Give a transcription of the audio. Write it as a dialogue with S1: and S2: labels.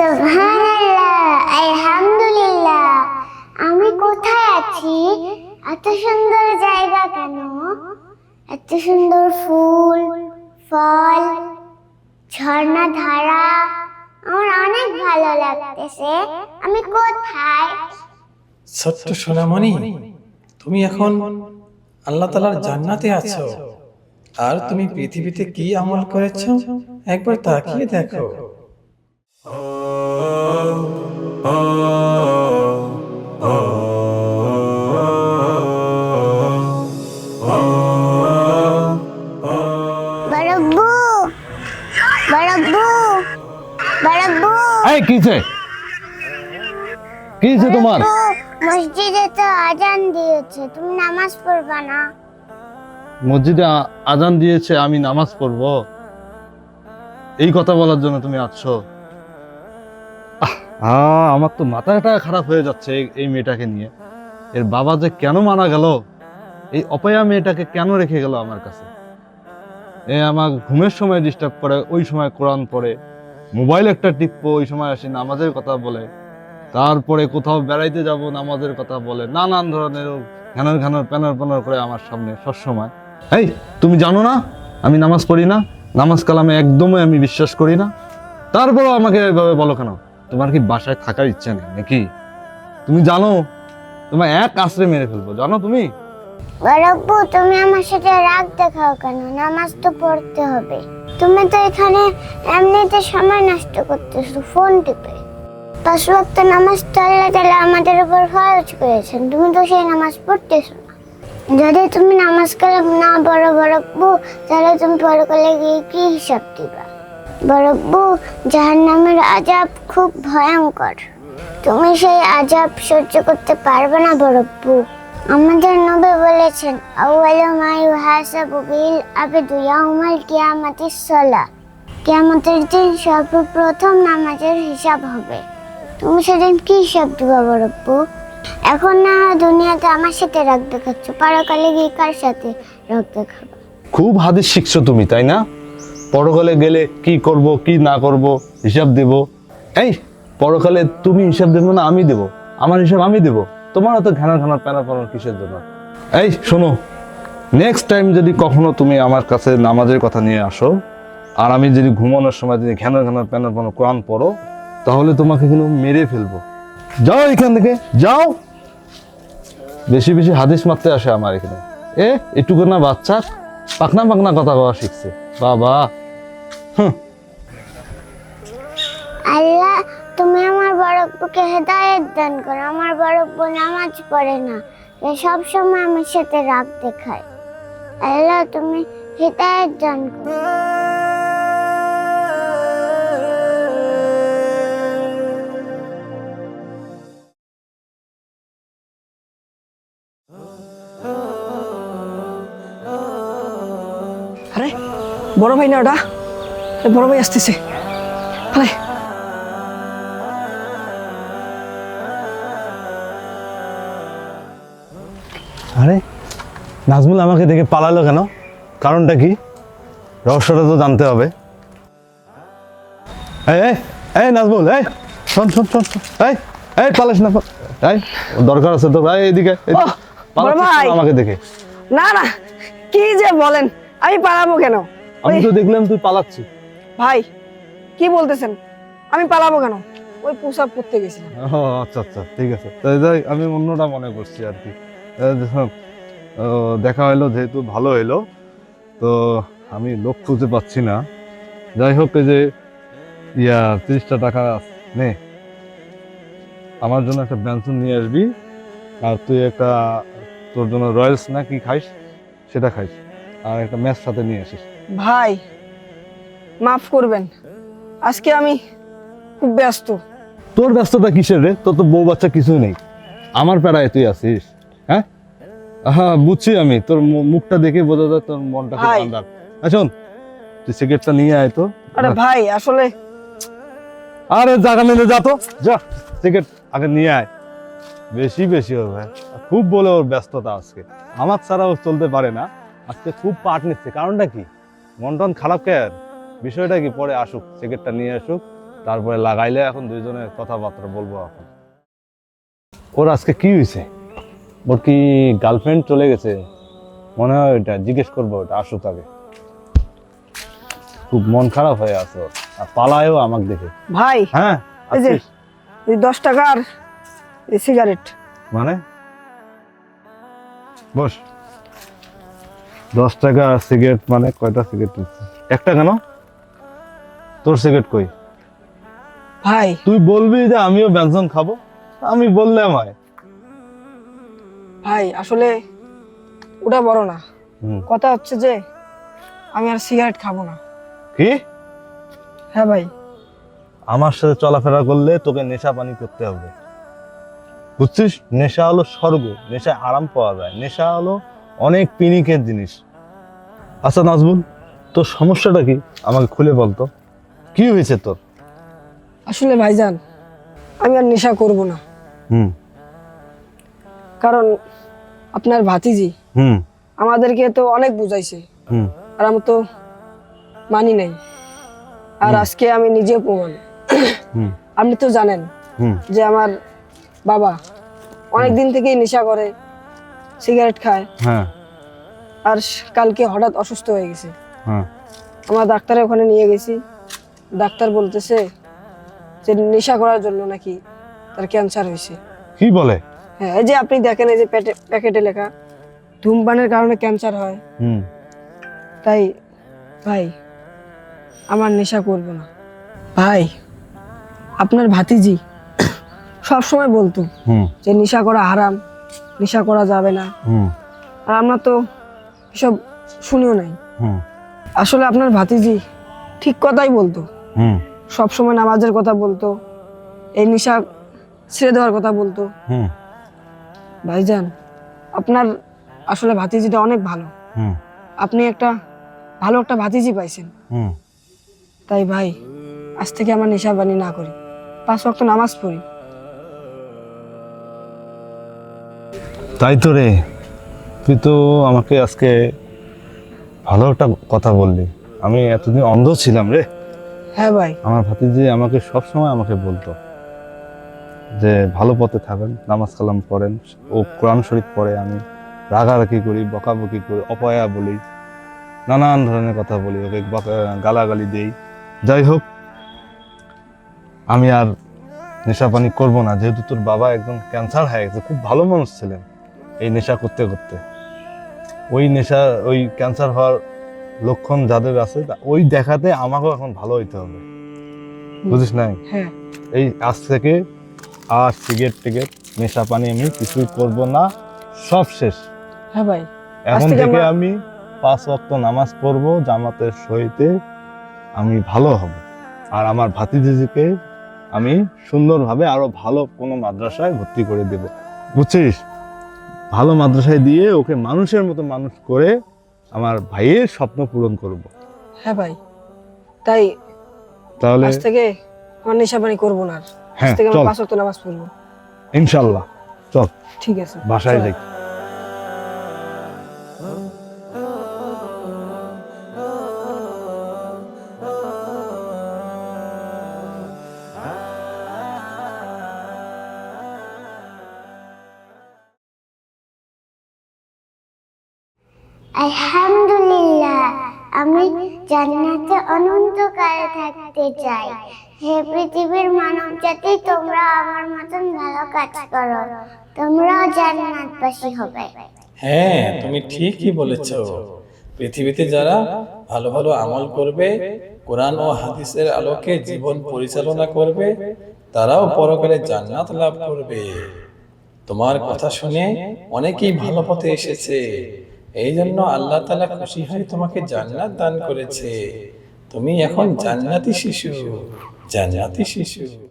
S1: সুবহানাল্লাহ আলহামদুলিল্লাহ। আমি কোথায় আছি? এত সুন্দর জায়গা কেন? এত সুন্দর ফুল ফল ঝর্ণা ধারা আমার অনেক ভালো লাগতেছে। আমি কোথায়?
S2: ছোট্ট সোনামণি তুমি এখন আল্লাহ তালার জান্নাতে আছো। আর তুমি পৃথিবীতে কি আমল করেছ? একবার তাকিয়ে দেখো।
S3: এই কিছে কিছে তোমার?
S1: মসজিদে তো আজান দিয়েছে তুমি নামাজ পড়বা না?
S3: মসজিদে আজান দিয়েছে আমি নামাজ পড়ব? এই কথা বলার জন্য তুমি আসছো। আহ, আমার তো মাথাটা খারাপ হয়ে যাচ্ছে এই- মেয়েটাকে নিয়ে। এর বাবা যে কেন মারা গেল? এই অপয়া মেয়েটাকে কেন রেখে গেল আমার কাছে? এ আমার ঘুমের সময় ডিস্টার্ব করে ওই সময় কোরআন পড়ে মোবাইল একটা টিপবো ওই সময় আসি নামাজের কথা বলে তারপরে কোথাও বেড়াইতে যাব নামাজের কথা বলে নানান ধরনের ঘ্যানর ঘ্যানর প্যানর প্যানর করে আমার সামনে সবসময়। এই তুমি জানো না? আমি নামাজ পড়ি না? নামাজ কালামে একদমই আমি বিশ্বাস করি না? তারপরেও আমাকে এভাবে বলো কেন? তোমার কি বাসায় থাকার ইচ্ছে নেই নাকি? তুমি জানো তোমার এক আশ্রে মেরে ফেলব, জানো তুমি?
S1: তুমি আমার সাথে রাগ দেখাও কেন? নামাজ তো পড়তে হবে। তুমি তো এখানে এমনিতে সময় নষ্ট করতেছো, ফোন টিপে। পাঁচ ওয়াক্ত নামাজ তো আল্লাহ আমাদের উপর ফরজ করেছেন। তুমি তো সেই নামাজ পড়তেছো না। যদি তুমি নামাজ কালাম না বড় বড়ব্বু তাহলে তুমি পরকালে গিয়ে কি হিসাব দিবা? বড়ব্বু জাহান্নামের আজাব খুব ভয়ঙ্কর। তুমি সেই আজাব সহ্য করতে পারবে না বড়ব্বু আমাদের নবী বলেছেন, আউয়ালু মা ইউহাসাবু বিল আবদু ইয়াউমাল কিয়ামাতিস সালাহ কিয়ামতের দিন সর্বপ্রথম নামাজের হিসাব হবে। তুমি সেদিন কি হিসাব দিবা বড়ব্বু এখন না দুনিয়াতে আমার সাথে রাগ দেখাচ্ছ পারকালে গিয়ে কার সাথে রাগ দেখাবো
S3: খুব হাদিস শিখছো তুমি, তাই না? পরকালে গেলে কি করব, কি না করব, হিসাব দেব? এই, পরকালে তুমি হিসাব দেবো না আমি দেব, আমার হিসাব আমি দেব। তোমার অত ঘানা ঘানা প্যানা প্যানা কিসের জন্য? এই, শোনো নেক্সট টাইম যদি কখনো তুমি আমার কাছে নামাজের কথা নিয়ে আসো, আর আমি যদি ঘুমানোর সময় যদি ঘ্যানা ঘ্যানা প্যানা প্যানা কোরআন পড়ো, তাহলে তোমাকে কিন্তু মেরে ফেলব। যাও এখান থেকে, যাও। বেশি বেশি হাদিস মারতে আসে আমার এখানে। এ একটুকু না বাচ্চা, পাকনা পাকনা কথা কওয়া শিখছে। বাবা।
S1: আল্লাহ তুমি আমার বড়ব্বুকে হেদায়েত দান করো। আমার বড়ব্বু নামাজ পড়ে না। সে সব সময় আমার সাথে রাগ দেখায়। আল্লাহ তুমি হেদায়েত দান করো।
S4: আরে বড় ভাই না ওটা? বড় ভাই আসতেছে। আরে
S3: আরে নাজমুল আমাকে দেখে পালালো কেন? কারণটা কি? রহস্যটা তো জানতে হবে। এই এই নাজমুল এই শোন শোন শোন এই এই পালাস না এই দরকার আছে তো ভাই। কেন আমাকে দেখে।
S4: না না কি যে বলেন আমি পালাবো কেন?
S3: আমি তো দেখলাম তুই পালাচ্ছিস।
S4: ভাই কি বলতেছেন? আমি পালাবো কেন? ওই পোশাক পরতে গেছিলাম।
S3: ও আচ্ছা আচ্ছা ঠিক আছে। তাই আমি অন্যটা মনে করছি আর কি। ও, দেখা হলো যেহেতু ভালো হলো তো আমি লোক খুঁজে পাচ্ছি না। যাই হোক এই যে ইয়া তিরিশটা টাকা নে। আমার জন্য একটা ব্যঞ্জন নিয়ে আসবি আর তুই একটা তোর জন্য রয়্যালস না কি খাইস সেটা খাইস আর একটা ম্যাচ সাথে নিয়ে আসিস।
S4: ভাই মাফ করবেন। আজকে আমি খুব ব্যস্ত।
S3: তোর ব্যস্ততা কিসের রে? তোর তো বউ বাচ্চা কিছু নেই। আমার প্যারায় তুই আছিস হ্যাঁ? হ্যাঁ বুঝছি আমি। তোর মুখটা দেখে বোঝা যায় তোর মনটা খুব
S4: ভাই।
S3: আন্দার শোন তুই সিগারেটটা নিয়ে আয় তো।
S4: আরে ভাই আসলে
S3: আরে জায়গা নিলে যা তো। যা সিগারেট আগে নিয়ে আয়। বেশি বেশি ওর ভাই। খুব বলে ওর ব্যস্ততা আজকে। আমার ছাড়া ও চলতে পারে না। আজকে খুব পাট নিচ্ছে। কারণটা কি? মন টন খারাপ কে বিষয়টা কি? পরে আসুক সিগারেটটা নিয়ে আসুক তারপরে লাগাইলে এখন দুইজনে কথাবার্তা বলব এখন। ওর আজকে কি হয়েছে? ওর কি গার্লফ্রেন্ড চলে গেছে? মনে হয় ওইটা জিজ্ঞেস করব ওটা আসুক আগে। খুব মন খারাপ হয়ে আছে ওর। আর পালায়ও আমাকে দেখে।
S4: ভাই
S3: হ্যাঁ
S4: এই যে
S3: আছিস?
S4: এই দশ টাকার এই সিগারেট
S3: মানে? বস। দশ টাকা সিগারেট মানে কয়টা সিগারেট একটা কেন? তোর সিগারেট কই?
S4: ভাই।
S3: তুই বলবি যে আমিও ব্যঞ্জন খাব? আমি বললাম হয়।
S4: ভাই আসলে ওটা বড় না। কথা হচ্ছে যে আমি আর সিগারেট খাব না।
S3: কি?
S4: হ্যাঁ ভাই।
S3: আমার সাথে চলাফেরা করলে তোকে নেশা পানি করতে হবে। বুঝছিস? নেশা হলো স্বর্গ নেশায় আরাম পাওয়া যায়। নেশা হলো অনেক পিনিকের জিনিস। আচ্ছা নাজবুল তোর সমস্যাটা কি? আমাকে খুলে বলতো কি হয়েছে তোর?
S4: আসলে ভাইজান আমি আর নেশা করব না।
S3: হুম।
S4: কারণ আপনার ভাতিজি
S3: হুম।
S4: আমাদেরকে তো অনেক বুঝাইছে।
S3: হুম।
S4: আর আমি তো মানি নাই। আর আজকে আমি নিজে প্রমাণ। আপনি তো জানেন
S3: হুম।
S4: যে আমার বাবা অনেক দিন থেকেই নেশা করে সিগারেট খায়।
S3: হ্যাঁ।
S4: আর কালকে হঠাৎ অসুস্থ হয়ে গেছে।
S3: হ্যাঁ।
S4: আমরা ডাক্তারের ওখানে নিয়ে গেছি। ডাক্তার বলতেছে যে নেশা করার জন্য নাকি তার ক্যান্সার হয়েছে।
S3: কি বলে?
S4: হ্যাঁ এই যে আপনি দেখেন এই যে প্যাটে প্যাকেটে লেখা ধূমপানের কারণে ক্যান্সার হয়।
S3: হুম।
S4: তাই ভাই আমার নেশা করব না। ভাই আপনার ভাতিজি সব সময় বলতো যে নেশা করা হারাম নেশা করা যাবে না। আর আমরা তো এসব শুনিও নাই। আসলে আপনার ভাতিজি ঠিক কথাই বলতো।
S3: হুম।
S4: সব সময় নামাজের কথা বলতো এই নেশা ছেড়ে দেওয়ার কথা বলতো।
S3: হুম।
S4: ভাইজান আপনার আসলে ভাতিজিটা অনেক ভালো।
S3: হুম।
S4: আপনি একটা ভালো একটা ভাতিজি পাইছেন।
S3: হুম।
S4: তাই ভাই আজ থেকে আমার নেশা বানি না করি পাঁচ ওয়াক্ত নামাজ পড়ি।
S3: তাই তো রে তুই তো আমাকে আজকে ভালো একটা কথা বললি। আমি এতদিন অন্ধ ছিলাম রে।
S4: হ্যাঁ ভাই।
S3: আমার ভাতিজি আমাকে সব সময় আমাকে বলতো যে, ভালো পথে থাকেন, নামাজ কালাম পড়েন, ও কোরআন শরীফ পড়ে, আমি রাগারাগি করি, বকাবকি করি, অপয়া বলি, নানান ধরনের কথা বলি, ওকে গালাগালি দেই। যাই হোক, আমি আর নেশা পানি করব না। যেহেতু তোর বাবা একজন ক্যান্সার হয়ে গেছে, খুব ভালো মানুষ ছিলেন এই নেশা করতে করতে। ওই নেশা, ওই ক্যান্সার হওয়ার লক্ষণ যাদের আছে ওই দেখাতে আমাকেও এখন ভালো হইতে হবে। বুঝিস নাই?
S4: হ্যাঁ।
S3: এই আজ থেকে আর সিগারেট টিকেট নেশা পানি আমি কিছুই করব না। সব শেষ।
S4: হ্যাঁ ভাই।
S3: এখন
S4: থেকে
S3: আমি পাঁচ ওয়াক্ত নামাজ পড়ব জামাতের সহিতে আমি ভালো হব। আর আমার ভাতিজিকে আমি সুন্দরভাবে আরও ভালো কোনো মাদ্রাসায় ভর্তি করে দেব। বুঝছিস? ভালো মাদ্রাসায় দিয়ে ওকে মানুষের মতো মানুষ করে আমার ভাইয়ের স্বপ্ন পূরণ করব।
S4: হ্যাঁ ভাই তাই
S3: তাহলে
S4: আজ থেকে আমার নেশা পানি করব না আর। আজ
S3: হ্যাঁ
S4: থেকে আমার পাঁচ ওয়াক্ত নামাজ পড়ব।
S3: ইনশাল্লাহ চল।
S4: ঠিক আছে।
S3: বাসায় যাই।
S1: আলহামদুলিল্লাহ আমি জান্নাতে অনন্তকাল থাকতে চাই। হে পৃথিবীর মানব জাতি তোমরা আমার মতন ভালো কাজ করো। তোমরাও জান্নাতবাসী হবে।
S2: হ্যাঁ তুমি ঠিকই বলেছ। পৃথিবীতে যারা ভালো ভালো আমল করবে, কোরআন ও হাদিসের আলোকে জীবন পরিচালনা করবে, তারাও পরকালে জান্নাত লাভ করবে। তোমার কথা শুনে অনেকেই ভালো পথে এসেছে। এই জন্য আল্লাহ তালা খুশি হয়ে তোমাকে জান্নাত দান করেছে। তুমি এখন জান্নাতি শিশু জান্নাতি শিশু।